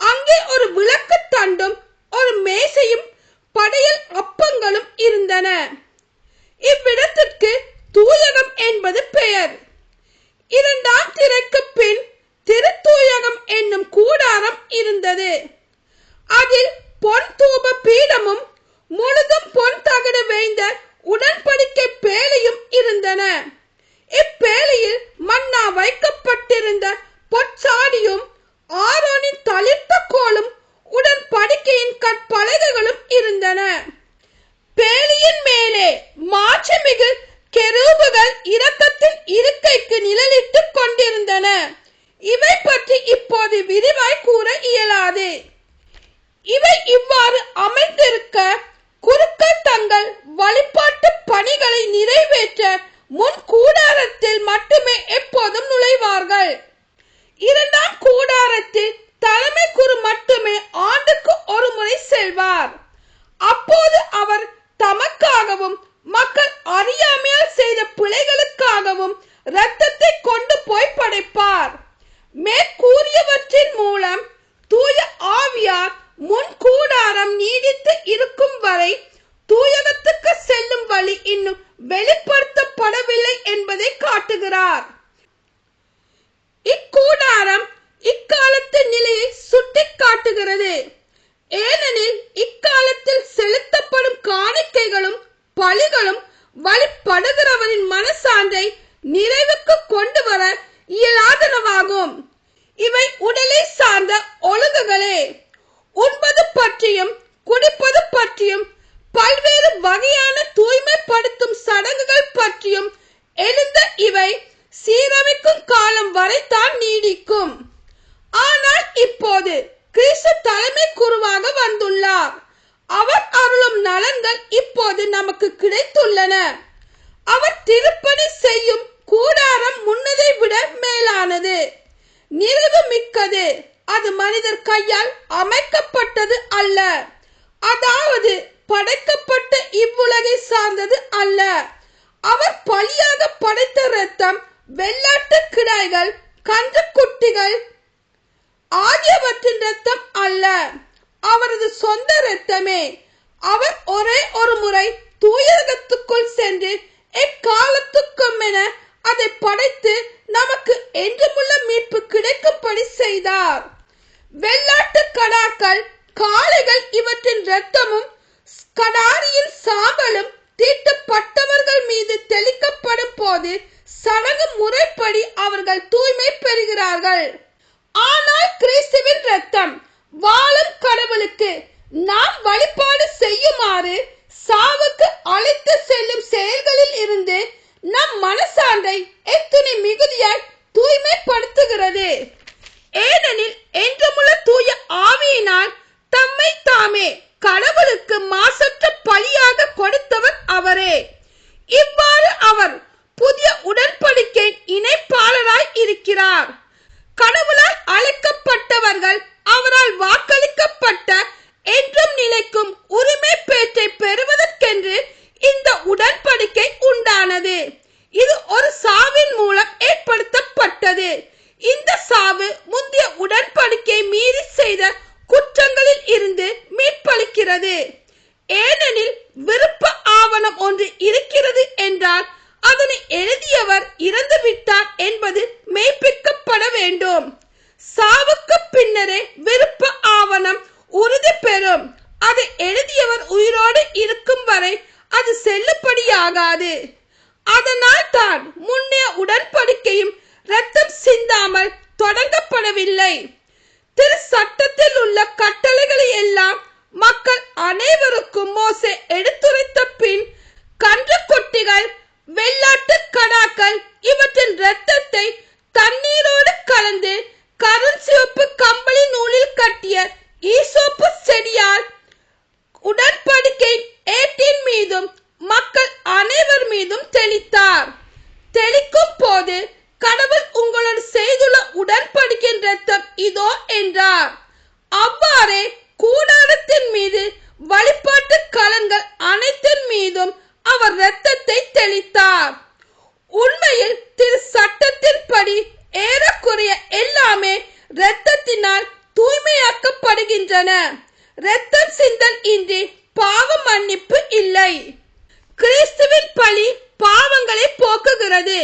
அங்கே ஒரு விளக்குத்தண்டும் ஒரு மேசையும் படையல் அப்பங்களும் இருந்தன. இவ்விடத்திற்கு தூயகம் என்பது பெயர். இரண்டாம் திரைக்கு பின் திருத்தூயகம் என்னும் கூடாரம் இருந்தது. அதில் இவை பற்றி இப்போது விரிவாய் கூற இயலாது. இவை இவ்வாறு அமைந்திருக்க குறுக்க தங்கள் வழிபாட்டு பணிகளை நிறைவேற்ற முன் கூடாரத்தில் மட்டுமே எப்போதும் நுழைவார்கள். இரண்டாம் கூடாரத்தில் தலைமை குரு மட்டுமே ஆண்டுக்கு ஒரு முறை செல்வார். அப்போது அவர் தமக்காகவும் மக்கள் அறியாமையால் செய்த பிழைகளுக்காகவும் ரத்தத்தை கொண்டு போய் படைப்பார். மேற்கூறியவற்றின் மூலம் தூய ஆவியார் முன் கூடாரம் நீடித்து இருக்கும் வரை தூயகத்துக்கு செல்லும் வழி இன்னும் வெளிப்படுத்தப்படவில்லை என்பதை காட்டுகிறார். இக்கூடாரம் இக்காலத்து நிலையை சுட்டி காட்டுகிறது ஏனெனில் இக்காலத்தில் செலுத்தப்படும் காணிக்கைகளும் பலிகளும் வழிபடுகிறவரின் மனசான்றை நிறைவுக்கு கொண்டு வர இயலாதனவாகும். இவை உடலை சார்ந்த ஒழுங்குகளே. உண்பது பற்றியும் குடிப்பது பற்றியும் பல்வேறு வகையான தூய்மைப்படுத்தும் சடங்குகள் பற்றியும் எழுந்த இவை சீரமைக்கும் காலம் வரைத்தான் நீடிக்கும். ஆனால் இப்போது கிறிஸ்து தலைமை குருவாக வந்துள்ளார். அவர் அருளும் நலன்கள் இப்போது நமக்கு கிடைத்துள்ளன. அவர் திருப்பணி செய்யும் கூடாரம் முன்னதை விட மேலானது. மிக்கது அது மனிதர் கையால் அமைக்கப்பட்டது அல்ல. அதாவது படைக்கப்பட்ட இவ்வுலகை சார்ந்தது அல்ல. அவர் பலியாக படைத்த ரத்தம் வெள்ளாட்டு கிடாய்கள் கன்று குட்டிகள் ஆகியவற்றின் ரத்தம் அல்ல. அவரது சொந்த ரத்தமே அவர் ஒரே ஒரு முறை தூயரகத்துக்குள் சென்று எக்காலத்துக்கும் என அதை படைத்து நமக்கு என்றுமுள்ள மீட்பு கிடைக்கும்படி செய்தார். வெள்ளாட்டு கடாக்கள் காளைகள் இவற்றின் இரத்தமும் கடாரியின் சாம்பலும் தீட்டப்பட்டவர்கள் மீது தெளிக்கப்படும் போது சடங்கு முறைப்படி அவர்கள் தூய்மை பெறுகிறார்கள். ஆனால் கிறிஸ்துவின் ரத்தம் வாழும் கடவுளுக்கு நாம் வழிபாடு செய்யுமாறு சாவுக்கு அழைத்து செல்லும் செயல்களில் இருந்து நம் மனசான்றை எத்துணை மிகுதியாய் தூய்மைப்படுத்துகிறது ஏனெனில் என்றுமுள்ள தூய ஆவியினால் தம்மை தாமே கடவுளுக்கு மாசற்ற பலியாக கொடுத்தவர் அவரே இவ்வாறு அவர் புதிய உடன்படிக்கை இணைப்பாளராய் இருக்கிறார் கடவுளால் அவர்கள் அவரால் வாக்களிக்கப்பட்ட என்றும் நிலைக்கும் உரிமை பேற்றை பெறுவதற்கென்று இந்த உடன்படிக்கை உண்டானது. இது ஒரு சாவின் மூலம் ஏற்படுத்தப்பட்டது. இந்த சாவு முந்தைய உடன்படிக்கை மீறி செய்த குற்றங்களில் இருந்து மீட்பளிக்கிறது. ஏனெனில் விருப்ப ஆவணம் ஒன்று இருக்கிறது என்றால் அதனை எழுதியவர் இறந்துவிட்டார் என்பது மெய்ப்பிக்கப்பட வேண்டும். சாவுக்கு பின்னரே விருப்ப ஆவணம் உறுதி பெறும். அதை எழுதியவர் உயிரோடு இருக்கும் வரை அது செல்லுபடியாகாது. அதனால் தான் முன்னே உடன்படிக்கையும் உண்மையில் திரு சட்டத்தின்படி ஏறக்குறைய எல்லாமே இரத்தத்தினால் தூய்மையாக்கப்படுகின்றன. இரத்தம் சிந்தல் இன்றி பாவ மன்னிப்பு இல்லை. கிறிஸ்துவின் பழி பாவங்களை போக்குகிறது.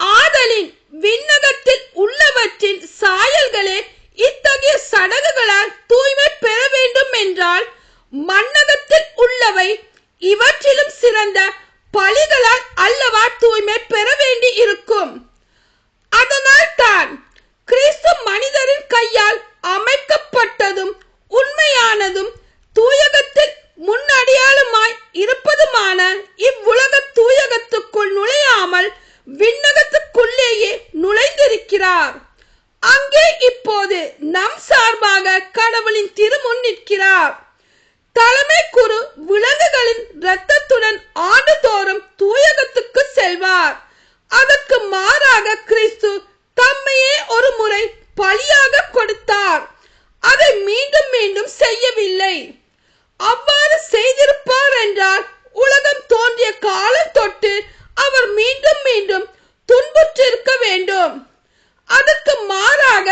ஆதலின் விண்ணகத்தில் உள்ளவற்றின் சாயல்களே இத்தகைய சடங்குகளால் தூய்மை பெற வேண்டும் என்றால் மன்னகத்தில் உள்ளவை இவற்றிலும் சிறந்த பழிகளால் அல்லவா தூய்மை பெற வேண்டி இருக்கும். அதனால் தான் கிறிஸ்து மனிதரின் கையால் அமைக்கப்பட்டதும் உண்மையானதும் தூயகத்தில் முன்னடையாளமாய் அவ்வாறு செய்திருப்பார் என்றால் உலகம் தோன்றிய காலம் தொட்டு அவர் மீண்டும் மீண்டும் துன்புற்றிருக்க வேண்டும். அதற்கு மாறாக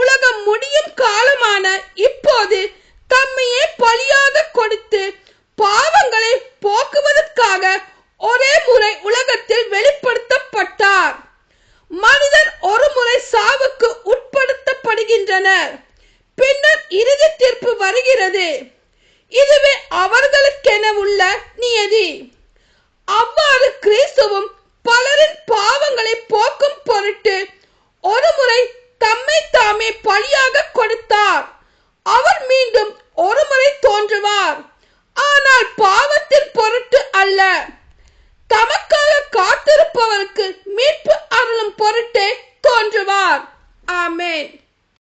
உலகம் முடியும் காலமான இப்போது தம்மையே பலியாக கொடுத்து பாவங்களை போக்குவதற்காக ஒரே முறை உலகத்தில் வெளிப்படுத்தப்பட்டார். மனிதர் ஒரு முறை சாவுக்கு உட்படுத்தப்படுகின்றனர். பின்னர் இறுதி தீர்ப்பு வருகிறது. இதுவே அவர்களுக்கென உள்ள நியதி. அவ்வாறு கிறிஸ்துவும் பலரின் பாவங்களை போக்கும் பொருட்டு ஒரு முறை தம்மை தாமே பலியாக கொடுத்தார். அவர் மீண்டும் ஒரு முறை தோன்றுவார். ஆனால் பாவத்தின் பொருட்டு அல்ல. தமக்காக காத்திருப்பவருக்கு மீட்பு அருளும் பொருட்டே தோன்றுவார். ஆமேன்.